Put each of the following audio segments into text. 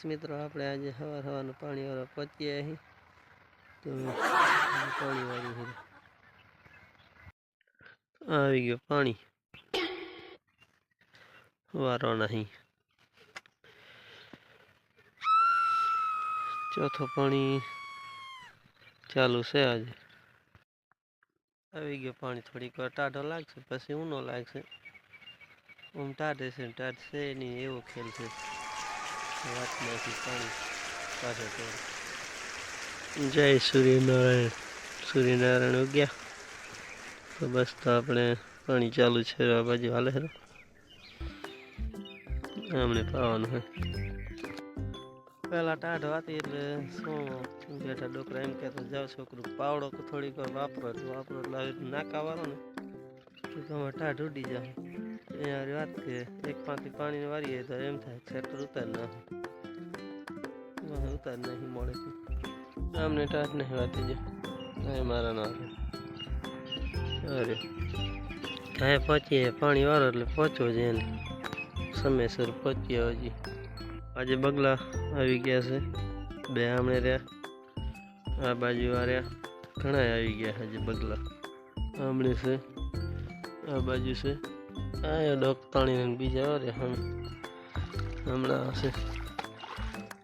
બસ મિત્રો આપણે આજે સવાર સવારનું પાણી વાળા પહોંચીએ અહીં તો પાણી વાળું છે આવી ગયો પાણી વારો નહીં ચોથો પાણી ચાલુ છે આજે આવી ગયો પાણી થોડીક વાર ટાઢો લાગશે પછી ઊનો લાગશે આમ ટાઢે છે ને ટાઢ છે નહીં એવો ખેલ છે વાતમાંથી પાણી જય સૂર્યનારાયણ. સૂર્યનારાયણ ઉગ્યા તો બસ તો આપણે પાણી ચાલુ છે આ બાજુ હાલે છે આમને પાવાનું હોય પહેલાં ટાઢ વાતી એટલે શું બેઠા ડોકરા એમ કહેતા જાવ છોકરું, પાવડો થોડીક વાર વાપરો વાપરો એટલે આવી નાકા વાળો ને. તો તમારે ટાઢ જાઓ અહીંયા વાત કે એક પાંચથી પાણી વારીએ તો એમ થાય ખેતર ઉતાર ના ઉતાર નહીં મળે. આમને ટાઠ નહીં વાતી જાય. એ મારા ના અરે કાંઈ પહોંચીએ. પાણી વાળો એટલે પહોંચવો છે એને. સમયસર પહોંચીએ હજી. આજે બગલા આવી ગયા છે. બે આમણે રહ્યા. આ બાજુ આ રહ્યા. ઘણા આવી ગયા આજે બગલા. આમણે છે આ બાજુ છે આ ડોક તાણીને બીજા આવે હમ હમણાં હશે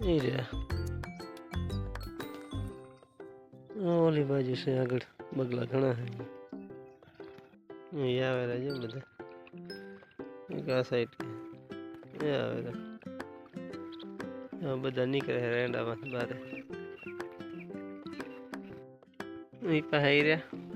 એ રહ્યા આ ઓલી બાજુ છે આગળ બગલા ઘણા છે એ આવેલા છે બધા એક આ સાઈડ એ આવેલા આ બધા નીકળે છે રેંડામાં બારે એ પાસે ઈ રહ્યા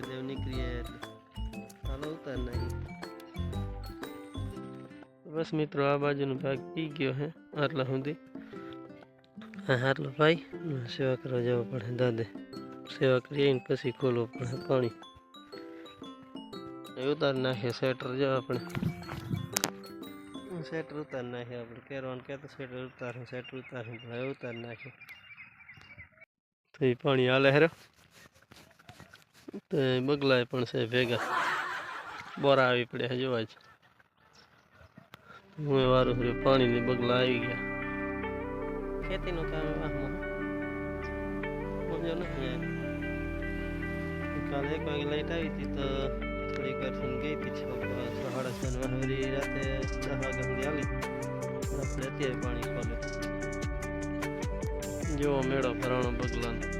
સૂર્યદેવ નીકળી ગયા એટલે. હાલો ઉતાર નાખી બસ મિત્રો, આ બાજુનો ભાગ પી ગયો હે, આટલા સુધી. આટલો ભાઈ સેવા કરવા જવું પડે, દાદે. સેવા કરી આવીને પછી ખોલવું પડે પાણી. એ ઉતાર નાખીએ સ્વેટર જો આપણે. સ્વેટર ઉતારી નાખીએ આપણે. પહેરવાનું કહેતો સ્વેટર ઉતારે સ્વેટર ઉતારે પણ હવે ઉતાર નાખીએ. તો એ પાણી હાલે હેરો તો બગલાય પણ છે ભેગા. બોરા આવી પડ્યા જોવા જ હું વારું ફર્યું પાણીની બગલા આવી ગયા. ખેતીનું કામ વાહમાં નથી કાલે એક વાગે લાઈટ આવી હતી તો થોડીક વાર થઈને ગઈ હતી છ સાડા છ વાગે રાતે દસ વાગ્યા સુધી આવી. આપણે અત્યારે પાણી ખોલે જેવો મેળો ભરાણો બગલાનો.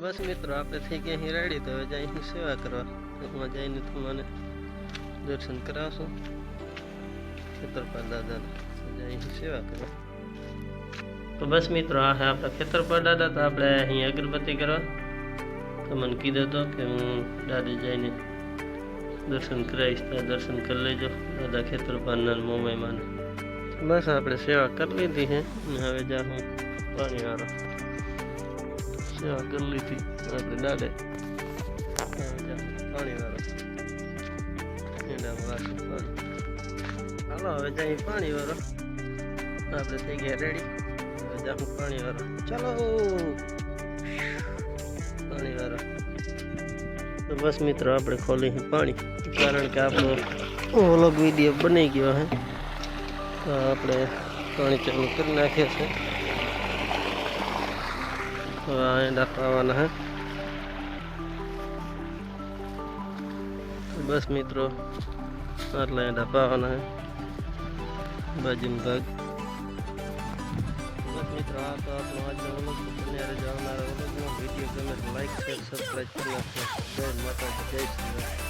બસ મિત્રો, આપણે થઈ ગયા અહીં રેડી. તો હવે જઈને સેવા કરવા. ટૂંકમાં જઈને તમને દર્શન કરાવશું. ખેતરપાલ દાદાના. જઈને સેવા કરવા. તો બસ મિત્રો, આ આપણા ખેતરપાલ દાદા. તો આપણે અહીં અગરબત્તી કરવા. તો મને કીધું હતો કે હું દાદી જઈને દર્શન કરાવીશ. ત્યાં દર્શન કરી લેજો. દાદા ખેતરપાલના મોમાઈમાં બસ આપણે સેવા કરી લીધી છે. હવે જા હું પાણી વાળો સેવા કરી લીધી આપણે દાડે પાણી વાળો હાલો, હવે જાય પાણી વાળો. આપણે થઈ ગયા રેડી હવે જાઉં પાણી વાળો. ચાલો. પાણી વાળો. તો બસ મિત્રો, આપણે ખોલી પાણી. કારણ કે આપણો અલગ વીડિયો બની ગયો હે. તો આપણે પાણી ચાલુ કરી નાખ્યા છે. હવે આ એંડા પાવાના હે. બસ મિત્રો, આટલા એંડા પાવાના હે. બાજીમ ભાગ. બસ મિત્રો, આ તો આપણો આજનો વ્લોગ બન્યા રહેજો આવનારા વ્લોગનો વીડિયો ગમે લાઈક શેર સબસ્ક્રાઈબ કરી નાખજો. જય માતા જય શ્રી